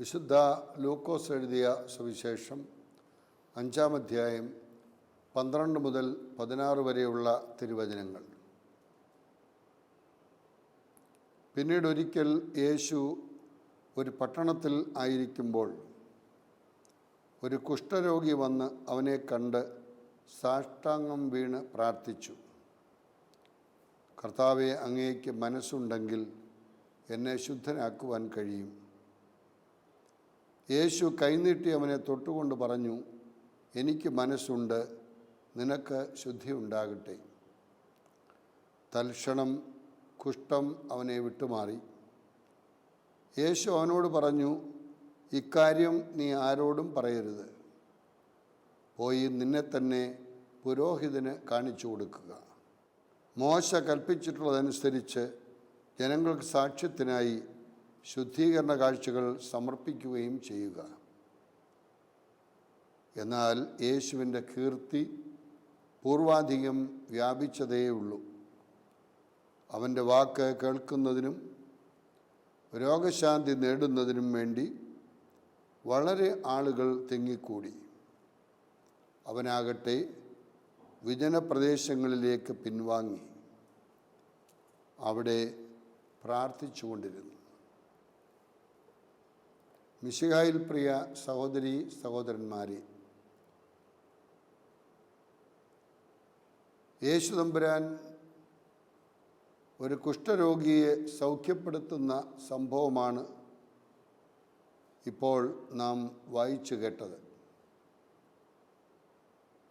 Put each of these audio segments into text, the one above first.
വിശുദ്ധ ലൂക്കോസ് എഴുതിയ സുവിശേഷം അഞ്ചാം അധ്യായം പന്ത്രണ്ട് മുതൽ പതിനാറ് വരെയുള്ള തിരുവചനങ്ങൾ. പിന്നീട് ഒരിക്കൽ യേശു ഒരു പട്ടണത്തിൽ ആയിരിക്കുമ്പോൾ ഒരു കുഷ്ഠരോഗി വന്ന് അവനെ കണ്ട് സാഷ്ടാംഗം വീണ് പ്രാർത്ഥിച്ചു. കർത്താവെ അങ്ങേക്ക് മനസ്സുണ്ടെങ്കിൽ എന്നെ ശുദ്ധനാക്കുവാൻ കഴിയും. യേശു കൈനീട്ടി അവനെ തൊട്ടുകൊണ്ട് പറഞ്ഞു എനിക്ക് മനസ്സുണ്ട് നിനക്ക് ശുദ്ധി ഉണ്ടാകട്ടെ. തൽക്ഷണം കുഷ്ഠം അവനെ വിട്ടുമാറി. യേശു അവനോട് പറഞ്ഞു ഇക്കാര്യം നീ ആരോടും പറയരുത്. പോയി നിന്നെ തന്നെ പുരോഹിതന് കാണിച്ചു കൊടുക്കുക. മോശ കൽപ്പിച്ചിട്ടുള്ളതനുസരിച്ച് ജനങ്ങൾക്ക് സാക്ഷ്യത്തിനായി ശുദ്ധീകരണ കാഴ്ചകൾ സമർപ്പിക്കുകയും ചെയ്യുക. എന്നാൽ യേശുവിന്റെ കീർത്തി പൂർവാധികം വ്യാപിച്ചതേയുള്ളൂ. അവന്റെ വാക്ക് കേൾക്കുന്നതിനും രോഗശാന്തി നേടുന്നതിനും വേണ്ടി വളരെ ആളുകൾ തിങ്ങിക്കൂടി. അവനാകട്ടെ വിജനപ്രദേശങ്ങളിലേക്ക് പിൻവാങ്ങി. അവിടെ പ്രാർത്ഥിച്ചുകൊണ്ടിരുന്നു. മിശിഹായിൽ പ്രിയ സഹോദരി സഹോദരന്മാരെ യേശു തമ്പുരാൻ ഒരു കുഷ്ഠരോഗിയെ സൗഖ്യപ്പെടുത്തുന്ന സംഭവമാണ് ഇപ്പോൾ നാം വായിച്ചു കേട്ടത്.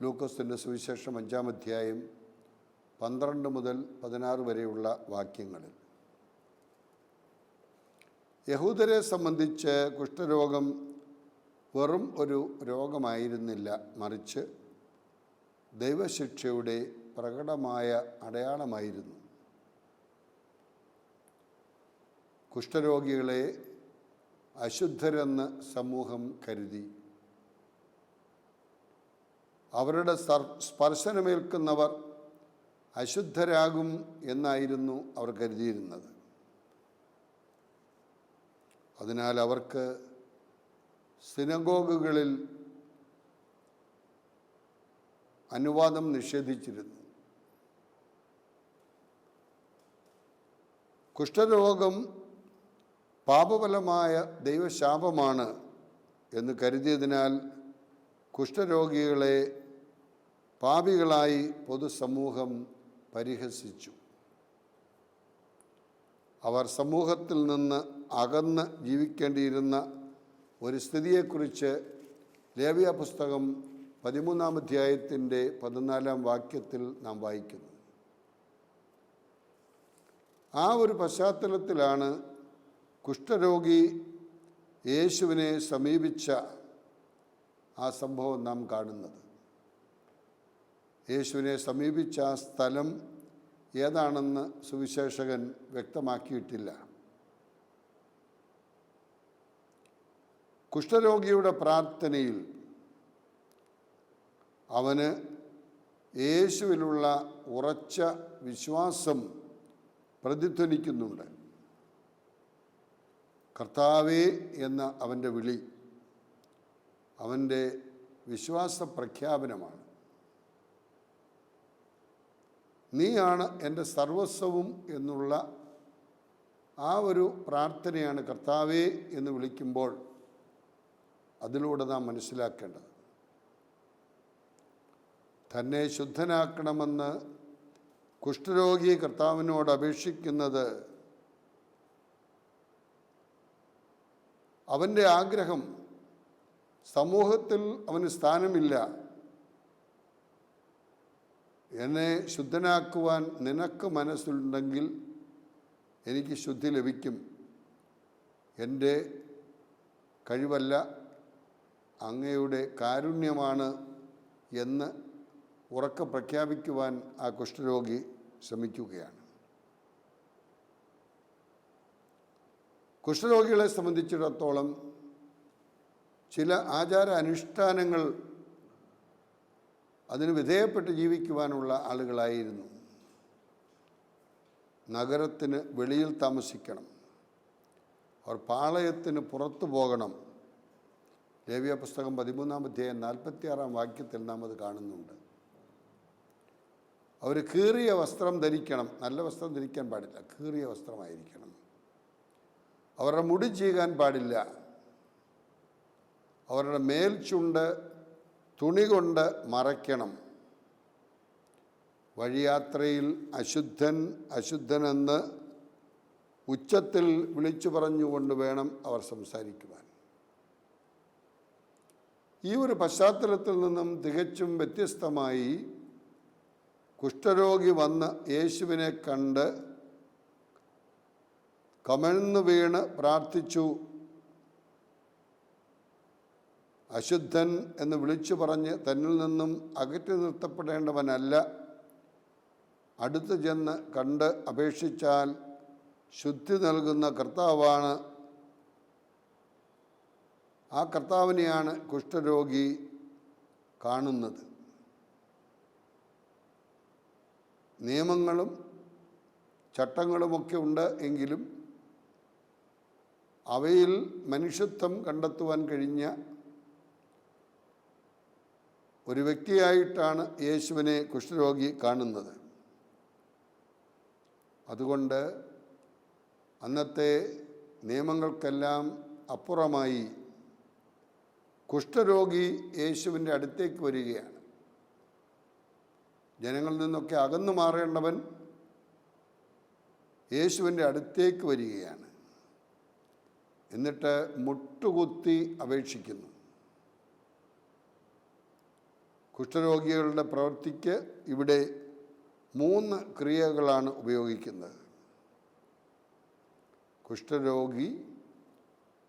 ലൂക്കോസിന്റെ സുവിശേഷം അഞ്ചാം അധ്യായം പന്ത്രണ്ട് മുതൽ പതിനാറ് വരെയുള്ള വാക്യങ്ങളിൽ. യഹൂദരെ സംബന്ധിച്ച് കുഷ്ഠരോഗം വെറും ഒരു രോഗമായിരുന്നില്ല മറിച്ച് ദൈവശിക്ഷയുടെ പ്രകടമായ അടയാളമായിരുന്നു. കുഷ്ഠരോഗികളെ അശുദ്ധരെന്ന് സമൂഹം കരുതി. അവരുടെ സ്പർശനമേൽക്കുന്നവർ അശുദ്ധരാകും എന്നായിരുന്നു അവർ കരുതിയിരുന്നത്. അതിനാൽ അവർക്ക് സിനഗോഗുകളിൽ അനുവാദം നിഷേധിച്ചിരുന്നു. കുഷ്ഠരോഗം പാപഫലമായ ദൈവശാപമാണ് എന്ന് കരുതിയതിനാൽ കുഷ്ഠരോഗികളെ പാപികളായി പൊതുസമൂഹം പരിഹസിച്ചു. അവർ സമൂഹത്തിൽ നിന്ന് അകന്ന് ജീവിക്കേണ്ടിയിരുന്ന ഒരു സ്ഥിതിയെക്കുറിച്ച് ലേവ്യ പുസ്തകം പതിമൂന്നാം അധ്യായത്തിന്റെ പതിനാലാം വാക്യത്തിൽ നാം വായിക്കുന്നു. ആ ഒരു പശ്ചാത്തലത്തിലാണ് കുഷ്ഠരോഗി യേശുവിനെ സമീപിച്ച ആ സംഭവം നാം കാണുന്നത്. യേശുവിനെ സമീപിച്ച ആ സ്ഥലം ഏതാണെന്ന് സുവിശേഷകൻ വ്യക്തമാക്കിയിട്ടില്ല. കുഷ്ഠരോഗിയുടെ പ്രാർത്ഥനയിൽ അവന് യേശുവിലുള്ള ഉറച്ച വിശ്വാസം പ്രതിധ്വനിക്കുന്നുണ്ട്. കർത്താവേ എന്ന അവന്റെ വിളി അവന്റെ വിശ്വാസ പ്രഖ്യാപനമാണ്. നീയാണ് എന്റെ സർവസ്വവും എന്നുള്ള ആ ഒരു പ്രാർത്ഥനയാണ് കർത്താവേ എന്ന് വിളിക്കുമ്പോൾ അതിലൂടെ നാം മനസ്സിലാക്കേണ്ടത്. തന്നെ ശുദ്ധനാക്കണമെന്ന് കുഷ്ഠരോഗി കർത്താവിനോട് അപേക്ഷിക്കുന്നത് അവന്റെ ആഗ്രഹം സമൂഹത്തിൽ അവന് സ്ഥാനമില്ല. എന്നെ ശുദ്ധനാക്കുവാൻ നിനക്ക് മനസ്സുണ്ടെങ്കിൽ എനിക്ക് ശുദ്ധി ലഭിക്കും. എന്റെ കഴിവല്ല അങ്ങയുടെ കാരുണ്യമാണ് എന്ന് ഉറക്ക പ്രഖ്യാപിക്കുവാൻ ആ കുഷ്ഠരോഗി ശ്രമിക്കുകയാണ്. കുഷ്ഠരോഗികളെ സംബന്ധിച്ചിടത്തോളം ചില ആചാര അനുഷ്ഠാനങ്ങൾ അതിന് വിധേയപ്പെട്ട് ജീവിക്കുവാനുള്ള ആളുകളായിരുന്നു. നഗരത്തിന് വെളിയിൽ താമസിക്കണം. അവർ പാളയത്തിന് പുറത്തു പോകണം. ലേവ്യ പുസ്തകം പതിമൂന്നാം അധ്യായം നാൽപ്പത്തിയാറാം വാക്യത്തിൽ നാം അത് കാണുന്നുണ്ട്. അവർ കീറിയ വസ്ത്രം ധരിക്കണം. നല്ല വസ്ത്രം ധരിക്കാൻ പാടില്ല. കീറിയ വസ്ത്രമായിരിക്കണം. അവരുടെ മുടി ചെയ്യാൻ പാടില്ല. അവരുടെ മേൽചുണ്ട് തുണി കൊണ്ട് മറയ്ക്കണം. വഴിയാത്രയിൽ അശുദ്ധൻ അശുദ്ധനെന്ന് ഉച്ചത്തിൽ വിളിച്ചു പറഞ്ഞുകൊണ്ട് വേണം അവർ സംസാരിക്കുവാൻ. ഈ ഒരു പശ്ചാത്തലത്തിൽ നിന്നും തികച്ചും വ്യത്യസ്തമായി കുഷ്ഠരോഗി വന്ന് യേശുവിനെ കണ്ട് കമഴ്ന്നു വീണ് പ്രാർത്ഥിച്ചു. അശുദ്ധൻ എന്ന് വിളിച്ചു പറഞ്ഞ് തന്നിൽ നിന്നും അകറ്റി നിർത്തപ്പെടേണ്ടവനല്ല. അടുത്തു ചെന്ന് കണ്ട് അപേക്ഷിച്ചാൽ ശുദ്ധി നൽകുന്ന കർത്താവാണ്. ആ കർത്താവിനെയാണ് കുഷ്ഠരോഗി കാണുന്നത്. നിയമങ്ങളും ചട്ടങ്ങളുമൊക്കെ ഉണ്ട് എങ്കിലും അവയിൽ മനുഷ്യത്വം കണ്ടെത്തുവാൻ കഴിഞ്ഞ ഒരു വ്യക്തിയായിട്ടാണ് യേശുവിനെ കുഷ്ഠരോഗി കാണുന്നത്. അതുകൊണ്ട് അന്നത്തെ നിയമങ്ങൾക്കെല്ലാം അപ്പുറമായി കുഷ്ഠരോഗി യേശുവിന്റെ അടുത്തേക്ക് വരികയാണ്. ജനങ്ങളിൽ നിന്നൊക്കെ അകന്നു മാറേണ്ടവൻ യേശുവിന്റെ അടുത്തേക്ക് വരികയാണ്. എന്നിട്ട് മുട്ടുകുത്തി അപേക്ഷിക്കുന്നു. കുഷ്ഠരോഗികളുടെ പ്രവൃത്തിക്ക് ഇവിടെ മൂന്ന് ക്രിയകളാണ് ഉപയോഗിക്കുന്നത്. കുഷ്ഠരോഗി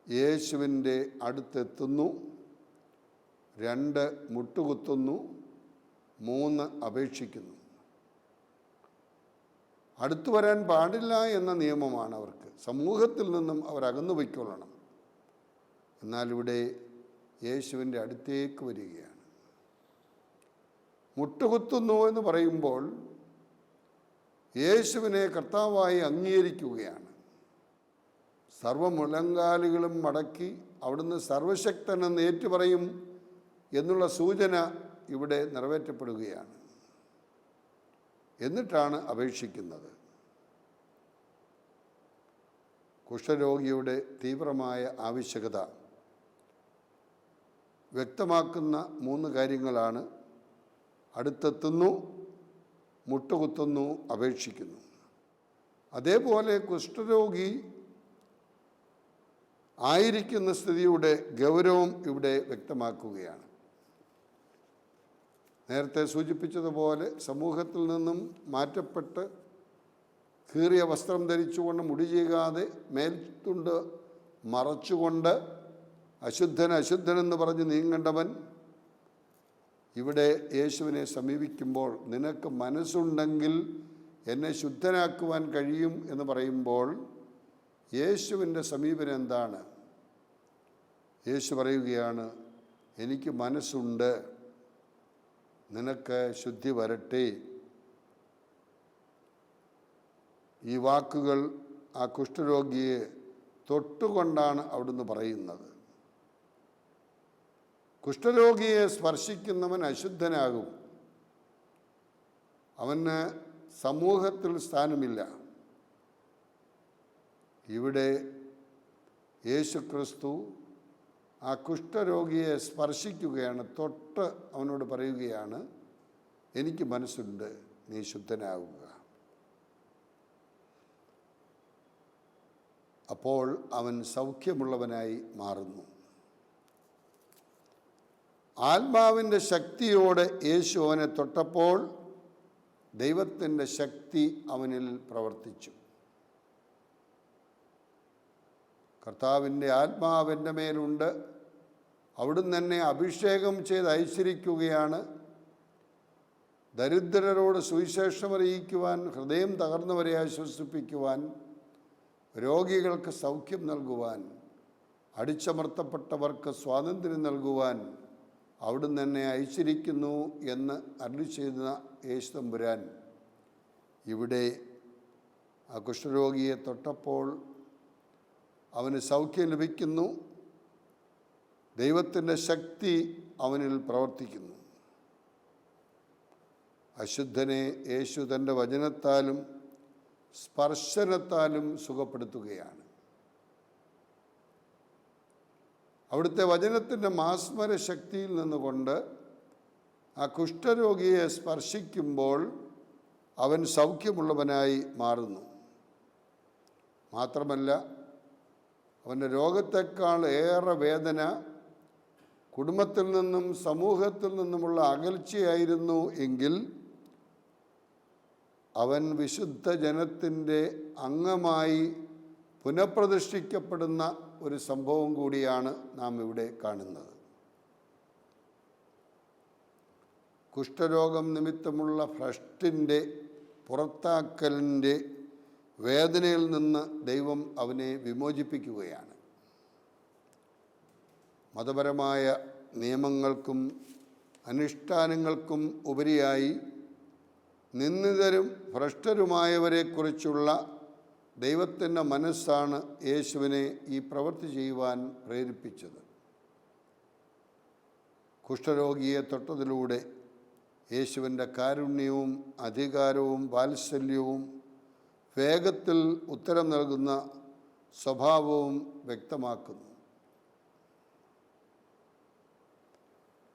യേശുവിന്റെ അടുത്തെത്തുന്നു രണ്ട് മുട്ടുകുത്തുന്നു മൂന്ന് അപേക്ഷിക്കുന്നു. അടുത്തു വരാൻ പാടില്ല എന്ന നിയമമാണ് അവർക്ക്. സമൂഹത്തിൽ നിന്നും അവർ അകന്നു പൊയ്ക്കൊള്ളണം. എന്നാൽ ഇവിടെ യേശുവിന്റെ അടുത്തേക്ക് വരികയാണ്. മുട്ടുകുത്തുന്നു എന്ന് പറയുമ്പോൾ യേശുവിനെ കർത്താവായി അംഗീകരിക്കുകയാണ്. സർവമുലങ്കാലുകളും മടക്കി അവിടുന്ന് സർവശക്തനെന്ന് ഏറ്റുപറയും എന്നുള്ള സൂചന ഇവിടെ നിറവേറ്റപ്പെടുകയാണ്. എന്നിട്ടാണ് അപേക്ഷിക്കുന്നത്. കുഷ്ഠരോഗിയുടെ തീവ്രമായ ആവശ്യകത വ്യക്തമാക്കുന്ന മൂന്ന് കാര്യങ്ങളാണ്. അടുത്തെത്തുന്നു മുട്ടുകുത്തുന്നു അപേക്ഷിക്കുന്നു. അതേപോലെ കുഷ്ഠരോഗി ആയിരിക്കുന്ന സ്ഥിതിയുടെ ഗൗരവം ഇവിടെ വ്യക്തമാക്കുകയാണ്. നേരത്തെ സൂചിപ്പിച്ചതുപോലെ സമൂഹത്തിൽ നിന്നും മാറ്റപ്പെട്ട് കീറിയ വസ്ത്രം ധരിച്ചുകൊണ്ട് മുടി ചെയ്യാതെ മേൽത്തുണ്ട് മറച്ചുകൊണ്ട് അശുദ്ധൻ അശുദ്ധനെന്ന് പറഞ്ഞ് നീങ്ങേണ്ടവൻ ഇവിടെ യേശുവിനെ സമീപിക്കുമ്പോൾ നിനക്ക് മനസ്സുണ്ടെങ്കിൽ എന്നെ ശുദ്ധനാക്കുവാൻ കഴിയും എന്ന് പറയുമ്പോൾ യേശുവിന്റെ സമീപനം എന്താണ്? യേശു പറയുകയാണ് എനിക്ക് മനസ്സുണ്ട്. നിനക്ക് ശുദ്ധി വരട്ടെ. ഈ വാക്കുകൾ ആ കുഷ്ഠരോഗിയെ തൊട്ടുകൊണ്ടാണ് അവിടുന്ന് പറയുന്നത്. കുഷ്ഠരോഗിയെ സ്പർശിക്കുന്നവൻ അശുദ്ധനാകും. അവന് സമൂഹത്തിൽ സ്ഥാനമില്ല. ഇവിടെ യേശുക്രിസ്തു ആ കുഷ്ഠരോഗിയെ സ്പർശിക്കുകയാണ് തൊട്ട് അവനോട് പറയുകയാണ് എനിക്ക് മനസ്സുണ്ട് നീ ശുദ്ധനാകുക അപ്പോൾ അവൻ സൗഖ്യമുള്ളവനായി മാറുന്നു. ആത്മാവിന്റെ ശക്തിയോടെ യേശു അവനെ തൊട്ടപ്പോൾ ദൈവത്തിന്റെ ശക്തി അവനിൽ പ്രവർത്തിച്ചു. കർത്താവിന്റെ ആത്മാവിന്റെ മേലുണ്ട് അവിടുന്ന് തന്നെ അഭിഷേകം ചെയ്ത് ഐശ്വരിക്കുകയാണ് ദരിദ്രരോട് സുവിശേഷം അറിയിക്കുവാൻ ഹൃദയം തകർന്നവരെ ആശ്വസിപ്പിക്കുവാൻ രോഗികൾക്ക് സൗഖ്യം നൽകുവാൻ അടിച്ചമർത്തപ്പെട്ടവർക്ക് സ്വാതന്ത്ര്യം നൽകുവാൻ അവിടുന്ന് തന്നെ ഐശ്വരിക്കുന്നു എന്ന് അരുളി ചെയ്യുന്ന യേശു തമ്പുരാൻ. ഇവിടെ ആ കുഷ്ഠരോഗിയെ തൊട്ടപ്പോൾ അവന് സൗഖ്യം ലഭിക്കുന്നു. ദൈവത്തിന്റെ ശക്തി അവനിൽ പ്രവർത്തിക്കുന്നു. അശുദ്ധനെ യേശു തന്റെ വചനത്താലും സ്പർശനത്താലും സുഖപ്പെടുത്തുകയാണ്. അവിടുത്തെ വചനത്തിന്റെ മാസ്മര ശക്തിയിൽ നിന്നുകൊണ്ട് ആ കുഷ്ഠരോഗിയെ സ്പർശിക്കുമ്പോൾ അവൻ സൗഖ്യമുള്ളവനായി മാറുന്നു. മാത്രമല്ല അവന്റെ രോഗത്തെക്കാൾ ഏറെ വേദന കുടുംബത്തിൽ നിന്നും സമൂഹത്തിൽ നിന്നുമുള്ള അകൽച്ചയായിരുന്നു എങ്കിൽ അവൻ വിശുദ്ധ ജനത്തിന്റെ അംഗമായി പുനഃപ്രതിഷ്ഠിക്കപ്പെടുന്ന ഒരു സംഭവം കൂടിയാണ് നാം ഇവിടെ കാണുന്നത്. കുഷ്ഠരോഗം നിമിത്തമുള്ള ഭ്രഷ്ടിന്റെ പുറത്താക്കലിന്റെ വേദനയിൽ നിന്ന് ദൈവം അവനെ വിമോചിപ്പിക്കുകയാണ്. മതപരമായ നിയമങ്ങൾക്കും അനുഷ്ഠാനങ്ങൾക്കും ഉപരിയായി നിന്ദിതരും ഭ്രഷ്ടരുമായവരെക്കുറിച്ചുള്ള ദൈവത്തിന്റെ മനസ്സാണ് യേശുവിനെ ഈ പ്രവൃത്തി ചെയ്യുവാൻ പ്രേരിപ്പിച്ചത്. കുഷ്ഠരോഗിയെ തൊട്ടതിലൂടെ യേശുവിന്റെ കാരുണ്യവും അധികാരവും വാത്സല്യവും വേഗത്തിൽ ഉത്തരം നൽകുന്ന സ്വഭാവവും വ്യക്തമാക്കുന്നു.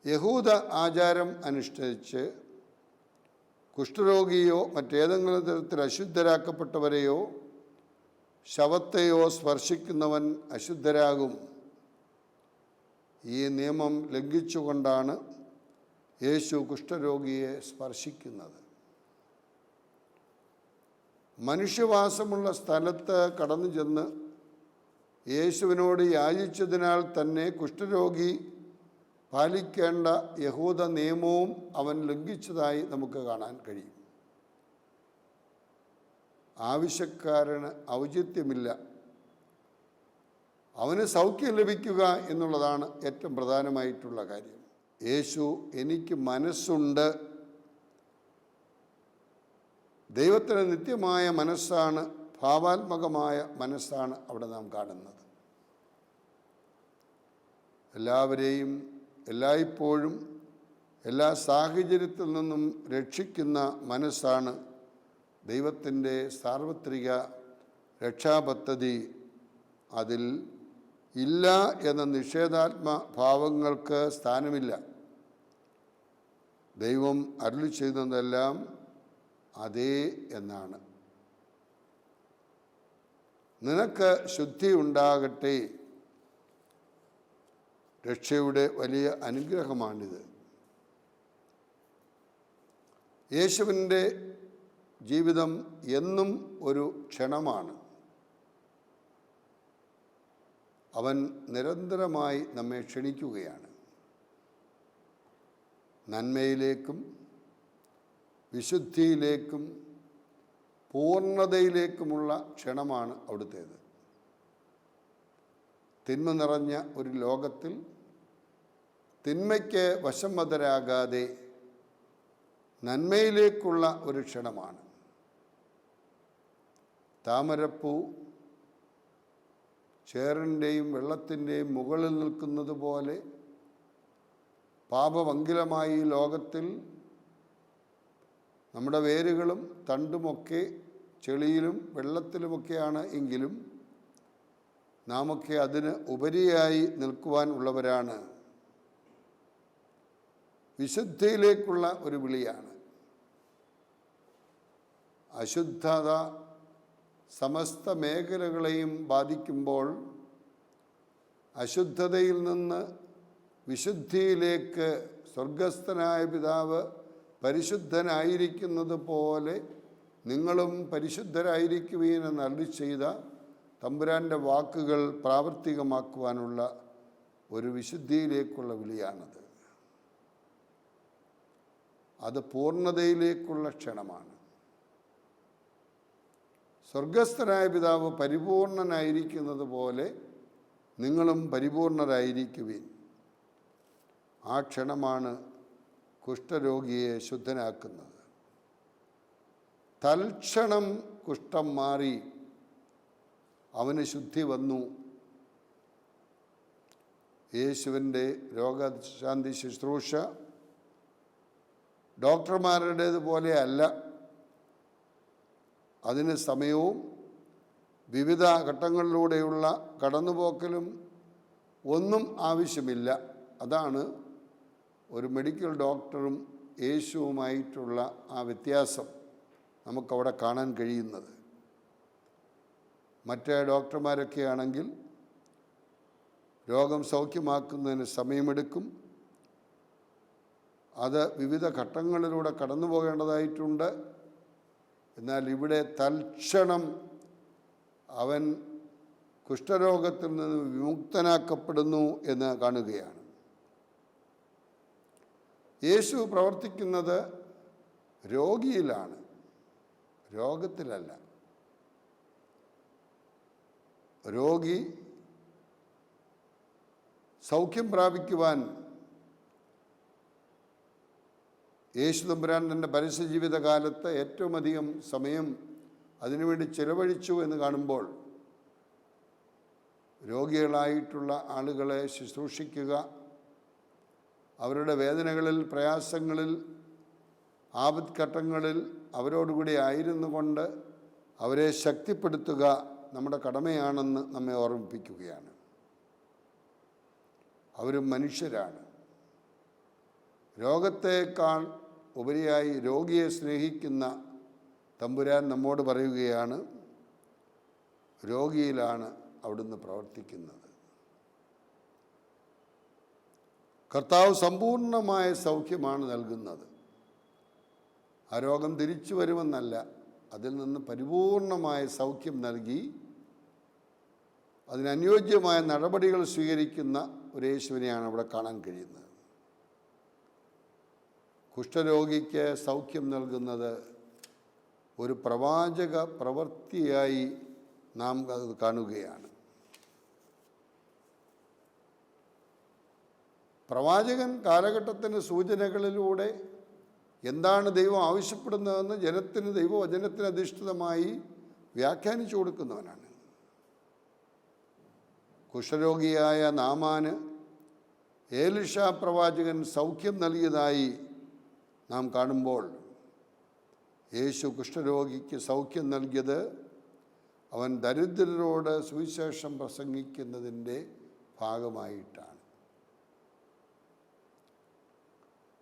യഹൂദ ആചാരം അനുഷ്ഠിച്ച് കുഷ്ഠരോഗിയോ മറ്റേതെങ്കിലും തരത്തിൽ അശുദ്ധരാക്കപ്പെട്ടവരെയോ ശവത്തെയോ സ്പർശിക്കുന്നവൻ അശുദ്ധരാകും. ഈ നിയമം ലംഘിച്ചുകൊണ്ടാണ് യേശു കുഷ്ഠരോഗിയെ സ്പർശിക്കുന്നത്. മനുഷ്യവാസമുള്ള സ്ഥലത്ത് കടന്നു ചെന്ന് യേശുവിനോട് യാചിച്ചതിനാൽ തന്നെ കുഷ്ഠരോഗി പാലിക്കേണ്ട യഹൂദ നിയമവും അവൻ ലംഘിച്ചതായി നമുക്ക് കാണാൻ കഴിയും. ആവശ്യക്കാരന് ഔചിത്യമില്ല. അവന് സൗഖ്യം ലഭിക്കുക എന്നുള്ളതാണ് ഏറ്റവും പ്രധാനമായിട്ടുള്ള കാര്യം. യേശു എനിക്ക് മനസ്സുണ്ട്. ദൈവത്തിന് നിത്യമായ മനസ്സാണ് ഭാവാത്മകമായ മനസ്സാണ് അവിടെ നാം കാണുന്നത്. എല്ലാവരെയും എല്ലായ്പ്പോഴും എല്ലാ സാഹചര്യത്തിൽ നിന്നും രക്ഷിക്കുന്ന മനസ്സാണ് ദൈവത്തിന്റെ സാർവത്രിക രക്ഷാപദ്ധതി. അതിൽ ഇല്ല എന്ന നിഷേധാത്മ ഭാവങ്ങൾക്ക് സ്ഥാനമില്ല. ദൈവം അരുളി ചെയ്യുന്നതെല്ലാം അതേ എന്നാണ്. നിനക്ക് ശുദ്ധി ഉണ്ടാകട്ടെ. രക്ഷയുടെ വലിയ അനുഗ്രഹമാണിത്. യേശുവിന്റെ ജീവിതം എന്നും ഒരു ക്ഷണമാണ്. അവൻ നിരന്തരമായി നമ്മെ ക്ഷണിക്കുകയാണ്. നന്മയിലേക്കും വിശുദ്ധിയിലേക്കും പൂർണതയിലേക്കുമുള്ള ക്ഷണമാണ് അവിടുത്തേത്. തിന്മ നിറഞ്ഞ ഒരു ലോകത്തിൽ തിന്മയ്ക്ക് വശംവതരാകാതെ നന്മയിലേക്കുള്ള ഒരു ക്ഷണമാണ്. താമരപ്പൂ ചേറിന്റെയും വെള്ളത്തിന്റെയും മുകളിൽ നിൽക്കുന്നത് പോലെ പാപമംഗിലമായി ലോകത്തിൽ നമ്മുടെ വേരുകളും തണ്ടുമൊക്കെ ചെളിയിലും വെള്ളത്തിലുമൊക്കെയാണ് എങ്കിലും നാമൊക്കെ അതിന് ഉപരിയായി നിൽക്കുവാൻ ഉള്ളവരാണ്. വിശുദ്ധിയിലേക്കുള്ള ഒരു വിളിയാണ്. അശുദ്ധത സമസ്ത മേഖലകളെയും ബാധിക്കുമ്പോൾ അശുദ്ധതയിൽ നിന്ന് വിശുദ്ധിയിലേക്ക് സ്വർഗസ്ഥനായ പിതാവ് പരിശുദ്ധനായിരിക്കുന്നത് പോലെ നിങ്ങളും പരിശുദ്ധരായിരിക്കുവീൻ എന്ന് ചെയ്ത തമ്പുരാന്റെ വാക്കുകൾ പ്രാവർത്തികമാക്കുവാനുള്ള ഒരു വിശുദ്ധിയിലേക്കുള്ള വിളിയാണത്. അത് പൂർണതയിലേക്കുള്ള ക്ഷണമാണ്. സ്വർഗസ്ഥനായ പിതാവ് പരിപൂർണനായിരിക്കുന്നത് പോലെ നിങ്ങളും പരിപൂർണരായിരിക്കുവിൻ. ആ ക്ഷണമാണ് കുഷ്ഠരോഗിയെ ശുദ്ധനാക്കുന്നത്. തൽക്ഷണം കുഷ്ഠം മാറി അവന് ശുദ്ധി വന്നു. യേശുവിന്റെ രോഗശാന്തി ശുശ്രൂഷ ഡോക്ടർമാരുടേതുപോലെ അല്ല അതിന് സമയവും വിവിധ ഘട്ടങ്ങളിലൂടെയുള്ള കടന്നുപോക്കലും ഒന്നും ആവശ്യമില്ല. അതാണ് ഒരു മെഡിക്കൽ ഡോക്ടറും യേശുവുമായിട്ടുള്ള ആ വ്യത്യാസം നമുക്കവിടെ കാണാൻ കഴിയുന്നത്. മറ്റേ ഡോക്ടർമാരൊക്കെ ആണെങ്കിൽ രോഗം സൗഖ്യമാക്കുന്നതിന് സമയമെടുക്കും. അത് വിവിധ ഘട്ടങ്ങളിലൂടെ കടന്നു പോകേണ്ടതായിട്ടുണ്ട്. എന്നാൽ ഇവിടെ തൽക്ഷണം അവൻ കുഷ്ഠരോഗത്തിൽ നിന്ന് വിമുക്തനാക്കപ്പെടുന്നു എന്ന് കാണുകയാണ്. യേശു പ്രവർത്തിക്കുന്നത് രോഗിയിലാണ്. രോഗത്തിലല്ല. രോഗി സൗഖ്യം പ്രാപിക്കുവാൻ യേശു തമ്പുരാൻ തന്റെ പരസ്യ ജീവിതകാലത്ത് ഏറ്റവും അധികം സമയം അതിനുവേണ്ടി ചിലവഴിച്ചു എന്ന് കാണുമ്പോൾ രോഗികളായിട്ടുള്ള ആളുകളെ ശുശ്രൂഷിക്കുക അവരുടെ വേദനകളിൽ പ്രയാസങ്ങളിൽ ആപത്ഘട്ടങ്ങളിൽ അവരോടുകൂടി ആയിരുന്നു കൊണ്ട് അവരെ ശക്തിപ്പെടുത്തുക നമ്മുടെ കടമയാണെന്ന് നമ്മെ ഓർമ്മിപ്പിക്കുകയാണ്. അവരും മനുഷ്യരാണ്. രോഗത്തേക്കാൾ ഉപരിയായി രോഗിയെ സ്നേഹിക്കുന്ന തമ്പുരാൻ നമ്മോട് പറയുകയാണ് രോഗിയിലാണ് അവിടുന്ന് പ്രവർത്തിക്കുന്നത്. കർത്താവ് സമ്പൂർണമായ സൗഖ്യമാണ് നൽകുന്നത്. ആ രോഗം തിരിച്ചു വരുമെന്നല്ല അതിൽ നിന്ന് പരിപൂർണമായ സൗഖ്യം നൽകി അതിനനുയോജ്യമായ നടപടികൾ സ്വീകരിക്കുന്ന ഒരു യേശുവിനെയാണ് അവിടെ കാണാൻ കഴിയുന്നത്. കുഷ്ഠരോഗിക്ക് സൗഖ്യം നൽകുന്നത് ഒരു പ്രവാചക പ്രവൃത്തിയായി നാം അത് കാണുകയാണ്. പ്രവാചകൻ കാലഘട്ടത്തിന് സൂചനകളിലൂടെ എന്താണ് ദൈവം ആവശ്യപ്പെടുന്നതെന്ന് ജനത്തിന് ദൈവവചനത്തിന് അധിഷ്ഠിതമായി വ്യാഖ്യാനിച്ചു കൊടുക്കുന്നവനാണ്. കുഷരോഗിയായ നാമാന് ഏലിഷ പ്രവാചകൻ സൗഖ്യം നൽകിയതായി നാം കാണുമ്പോൾ യേശു കുഷ്ഠരോഗിക്ക് സൗഖ്യം നൽകിയത് അവൻ ദരിദ്രരോട് സുവിശേഷം പ്രസംഗിക്കുന്നതിന്റെ ഭാഗമായിട്ടാണ്.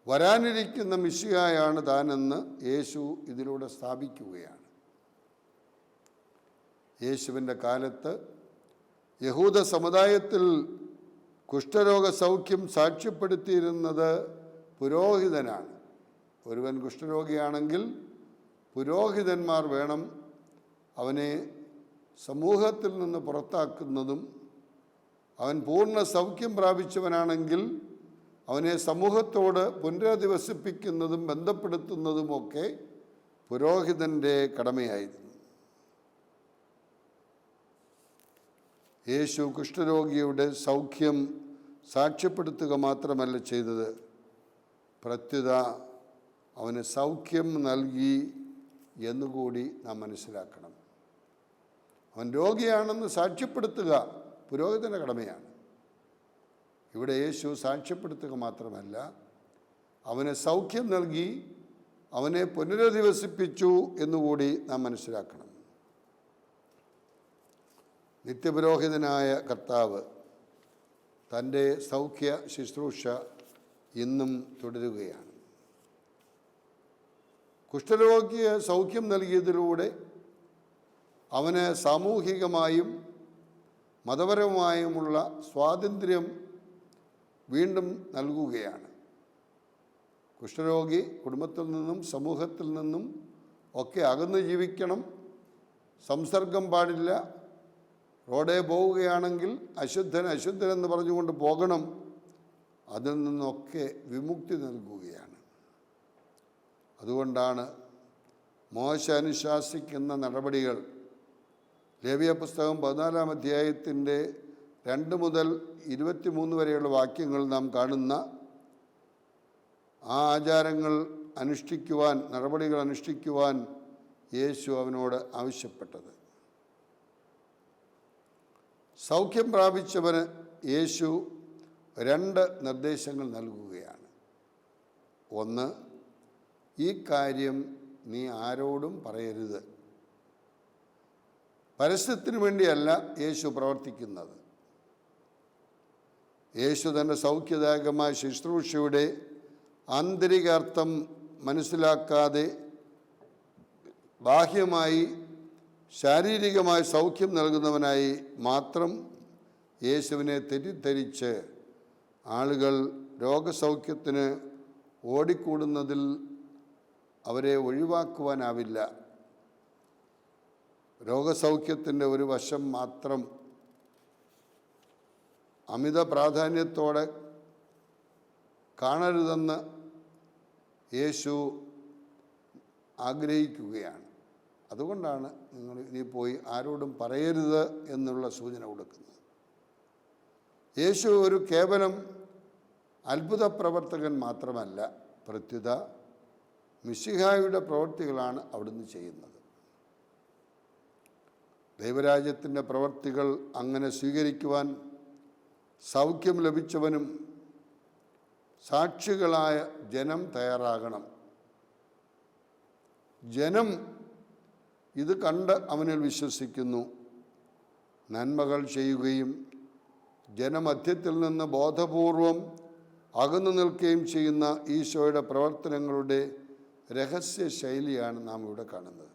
വരാനിരിക്കുന്ന മിശിയായാണ് താനെന്ന് യേശു ഇതിലൂടെ സ്ഥാപിക്കുകയാണ്. യേശുവിന്റെ കാലത്ത് യഹൂദ സമുദായത്തിൽ കുഷ്ഠരോഗ സൗഖ്യം സാക്ഷ്യപ്പെടുത്തിയിരുന്നത് പുരോഹിതനാണ്. ഒരുവൻ കുഷ്ഠരോഗിയാണെങ്കിൽ പുരോഹിതന്മാർ വേണം അവനെ സമൂഹത്തിൽ നിന്ന് പുറത്താക്കുന്നതും അവൻ പൂർണ സൗഖ്യം പ്രാപിച്ചവനാണെങ്കിൽ അവനെ സമൂഹത്തോട് പുനരധിവസിപ്പിക്കുന്നതും ബന്ധപ്പെടുത്തുന്നതുമൊക്കെ പുരോഹിതന്റെ കടമയായിരുന്നു. യേശു കുഷ്ഠരോഗിയുടെ സൗഖ്യം സാക്ഷ്യപ്പെടുത്തുക മാത്രമല്ല ചെയ്തത്. പ്രത്യുത അവന് സൗഖ്യം നൽകി എന്നുകൂടി നാം മനസ്സിലാക്കണം. അവൻ രോഗിയാണെന്ന് സാക്ഷ്യപ്പെടുത്തുക പുരോഹിതന്റെ കടമയാണ്. ഇവിടെ യേശു സാക്ഷ്യപ്പെടുത്തുക മാത്രമല്ല അവന് സൗഖ്യം നൽകി അവനെ പുനരധിവസിപ്പിച്ചു എന്നുകൂടി നാം മനസ്സിലാക്കണം. നിത്യപുരോഹിതനായ കർത്താവ് തന്റെ സൗഖ്യ ശുശ്രൂഷ ഇന്നും തുടരുകയാണ്. കുഷ്ഠരോഗിക്ക് സൗഖ്യം നൽകിയതിലൂടെ അവന് സാമൂഹികമായും മതപരമായുമുള്ള സ്വാതന്ത്ര്യം വീണ്ടും നൽകുകയാണ്. കുഷ്ഠരോഗി കുടുംബത്തിൽ നിന്നും സമൂഹത്തിൽ നിന്നും ഒക്കെ അകന്ന് ജീവിക്കണം. സംസർഗം പാടില്ല. റോഡേ പോവുകയാണെങ്കിൽ അശുദ്ധൻ അശുദ്ധൻ എന്ന് പറഞ്ഞുകൊണ്ട് പോകണം. അതിൽ നിന്നൊക്കെ വിമുക്തി നൽകുകയാണ്. അതുകൊണ്ടാണ് മോശ അനുശാസിക്കുന്ന നടപടികൾ. ലേവിയ പുസ്തകം പതിനാലാം അധ്യായത്തിന്റെ രണ്ട് മുതൽ ഇരുപത്തിമൂന്ന് വരെയുള്ള വാക്യങ്ങൾ നാം കാണുന്ന ആ ആചാരങ്ങൾ അനുഷ്ഠിക്കുവാൻ നടപടികൾ അനുഷ്ഠിക്കുവാൻ യേശു അവനോട് ആവശ്യപ്പെട്ടത്. സൗഖ്യം പ്രാപിച്ചവന് യേശു രണ്ട് നിർദ്ദേശങ്ങൾ നൽകുകയാണ്. ഒന്ന് ഈ കാര്യം നീ ആരോടും പറയരുത്. പരസ്യത്തിന് വേണ്ടിയല്ല യേശു പ്രവർത്തിക്കുന്നത്. യേശു തന്റെ സൗഖ്യദായകമായ ശുശ്രൂഷയുടെ ആന്തരികാർത്ഥം മനസ്സിലാക്കാതെ ബാഹ്യമായി ശാരീരികമായി സൗഖ്യം നൽകുന്നവനായി മാത്രം യേശുവിനെ തെറ്റിദ്ധരിച്ച് ആളുകൾ രോഗസൗഖ്യത്തിന് ഓടിക്കൂടുന്നതിൽ അവരെ ഒഴിവാക്കുവാനാവില്ല. രോഗസൗഖ്യത്തിന്റെ ഒരു വശം മാത്രം അമിത പ്രാധാന്യത്തോടെ കാണരുതെന്ന് യേശു ആഗ്രഹിക്കുകയാണ്. അതുകൊണ്ടാണ് നിങ്ങൾ ഇനി പോയി ആരോടും പറയരുത് എന്നുള്ള സൂചന കൊടുക്കുന്നത്. യേശു ഒരു കേവലം അത്ഭുത പ്രവർത്തകൻ മാത്രമല്ല പ്രത്യുത മിശിഹായുടെ പ്രവൃത്തികളാണ് അവിടുന്ന് ചെയ്യുന്നത്. ദൈവരാജ്യത്തിന്റെ പ്രവൃത്തികൾ അങ്ങനെ സ്വീകരിക്കുവാൻ സൗഖ്യം ലഭിച്ചവനും സാക്ഷികളായ ജനം തയ്യാറാകണം. ജനം ഇത് കണ്ട് അവനിൽ വിശ്വസിക്കുന്നു. നന്മകൾ ചെയ്യുകയും ജനമധ്യത്തിൽ നിന്ന് ബോധപൂർവം അകന്നു നിൽക്കുകയും ചെയ്യുന്ന ഈശോയുടെ പ്രവർത്തനങ്ങളുടെ രഹസ്യ ശൈലിയാണ് നാം ഇവിടെ കാണുന്നത്.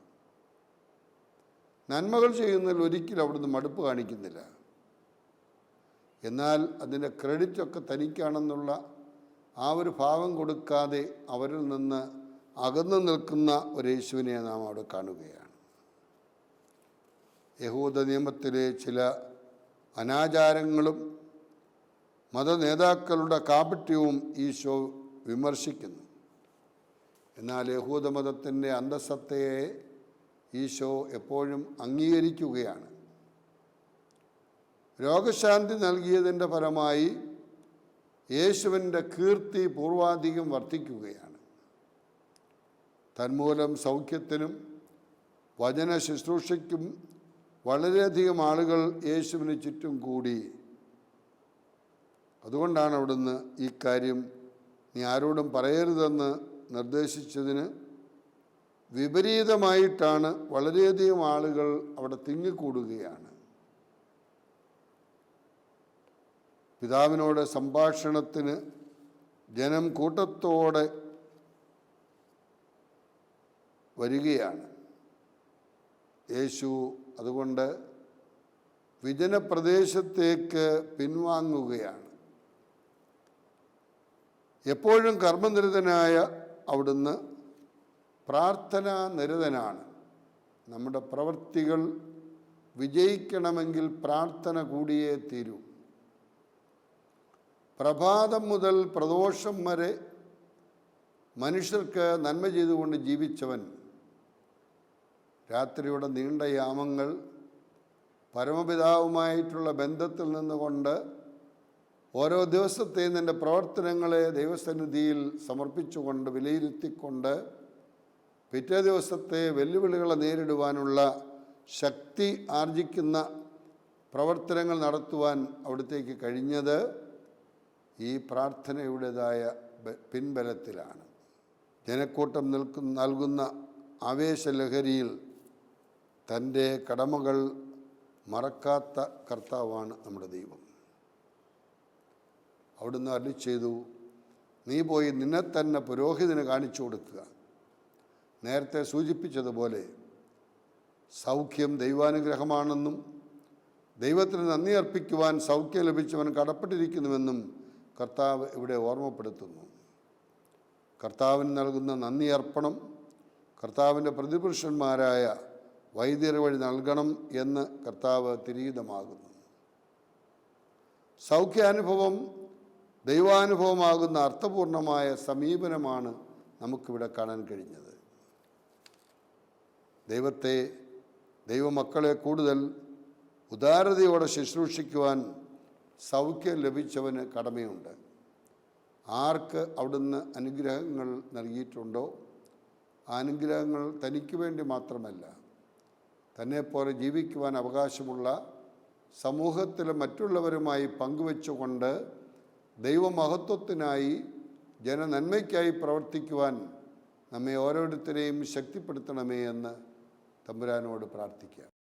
നന്മകൾ ചെയ്യുന്നതിൽ ഒരിക്കലും അവിടുന്ന് മടുപ്പ് കാണിക്കുന്നില്ല. എന്നാൽ അതിന്റെ ക്രെഡിറ്റൊക്കെ തനിക്കാണെന്നുള്ള ആ ഒരു ഭാവം കൊടുക്കാതെ അവരിൽ നിന്ന് അകന്നു നിൽക്കുന്ന ഒരു യേശുവിനെ നാം അവിടെ കാണുകയാണ്. യഹൂദ നിയമത്തിലെ ചില അനാചാരങ്ങളും മതനേതാക്കളുടെ കാപട്യവും ഈശോ വിമർശിക്കുന്നു. എന്നാൽ യഹൂദമതത്തിന്റെ അന്തസത്തയെ ഈശോ എപ്പോഴും അംഗീകരിക്കുകയാണ്. രോഗശാന്തി നൽകിയതിന്റെ ഫലമായി യേശുവിന്റെ കീർത്തി പൂർവാധികം വർദ്ധിക്കുകയാണ്. തന്മൂലം സൗഖ്യത്തിനും വചന ശുശ്രൂഷയ്ക്കും വളരെയധികം ആളുകൾ യേശുവിന് ചുറ്റും കൂടി. അതുകൊണ്ടാണ് അവിടുന്ന് ഈ കാര്യം നീ ആരോടും പറയരുതെന്ന് നിർദ്ദേശിച്ചതിന് വിപരീതമായിട്ടാണ് വളരെയധികം ആളുകൾ അവിടെ തിങ്ങിക്കൂടുകയാണ്. പിതാവിനോട് സംഭാഷണത്തിന് ജനം കൂട്ടത്തോടെ വരികയാണ്. യേശു അതുകൊണ്ട് വിജനപ്രദേശത്തേക്ക് പിൻവാങ്ങുകയാണ്. എപ്പോഴും കർമ്മനിരതനായ അവിടുന്ന് പ്രാർത്ഥനാ നിരതനാണ്. നമ്മുടെ പ്രവൃത്തികൾ വിജയിക്കണമെങ്കിൽ പ്രാർത്ഥന കൂടിയേ തീരൂ. പ്രഭാതം മുതൽ പ്രദോഷം വരെ മനുഷ്യർക്ക് നന്മ ചെയ്തുകൊണ്ട് ജീവിച്ചവൻ രാത്രിയുടെ നീണ്ട യാമങ്ങൾ പരമപിതാവുമായിട്ടുള്ള ബന്ധത്തിൽ നിന്നുകൊണ്ട് ഓരോ ദിവസത്തെയും നിന്റെ പ്രവർത്തനങ്ങളെ ദൈവസന്നിധിയിൽ സമർപ്പിച്ചുകൊണ്ട് വിലയിരുത്തിക്കൊണ്ട് പിറ്റേ ദിവസത്തെ വെല്ലുവിളികളെ നേരിടുവാനുള്ള ശക്തി ആർജിക്കുന്ന പ്രവർത്തനങ്ങൾ നടത്തുവാൻ അവിടത്തേക്ക് കഴിഞ്ഞത് ഈ പ്രാർത്ഥനയുടേതായ പിൻബലത്തിലാണ്. ജനക്കൂട്ടം നിൽക്കുന്ന നൽകുന്ന ആവേശലഹരിയിൽ തന്റെ കടമകൾ മറക്കാത്ത കർത്താവാണ് നമ്മുടെ ദൈവം. അവിടുന്ന് അരളി ചെയ്തു നീ പോയി നിന്നെ തന്നെ പുരോഹിതന് കാണിച്ചു കൊടുക്കുക. നേരത്തെ സൂചിപ്പിച്ചതുപോലെ സൗഖ്യം ദൈവാനുഗ്രഹമാണെന്നും ദൈവത്തിന് നന്ദി അർപ്പിക്കുവാൻ സൗഖ്യം ലഭിച്ചവൻ കടപ്പെട്ടിരിക്കുന്നുവെന്നും കർത്താവ് ഇവിടെ ഓർമ്മപ്പെടുത്തുന്നു. കർത്താവിന് നൽകുന്ന നന്ദി അർപ്പണം കർത്താവിന്റെ പ്രതിപുരുഷന്മാരായ വൈദ്യർ വഴി നൽകണം എന്ന് കർത്താവ് തിരീതമാകുന്നു. സൗഖ്യാനുഭവം ദൈവാനുഭവമാകുന്ന അർത്ഥപൂർണമായ സമീപനമാണ് നമുക്കിവിടെ കാണാൻ കഴിഞ്ഞത്. ദൈവത്തെ ദൈവമക്കളെ കൂടുതൽ ഉദാരതയോടെ ശുശ്രൂഷിക്കുവാൻ സൗഖ്യം ലഭിച്ചവന് കടമയുണ്ട്. ആർക്ക് അവിടുന്ന് അനുഗ്രഹങ്ങൾ നൽകിയിട്ടുണ്ടോ? ആ അനുഗ്രഹങ്ങൾ തനിക്ക് വേണ്ടി മാത്രമല്ല തന്നെപ്പോലെ ജീവിക്കുവാൻ അവകാശമുള്ള സമൂഹത്തിലെ മറ്റുള്ളവരുമായി പങ്കുവെച്ചുകൊണ്ട് ദൈവമഹത്വത്തിനായി ജനനന്മയ്ക്കായി പ്രവർത്തിക്കുവാൻ നമ്മെ ഓരോരുത്തരെയും ശക്തിപ്പെടുത്തണമേ എന്ന് തമ്പുരാനോട് പ്രാർത്ഥിക്കാം.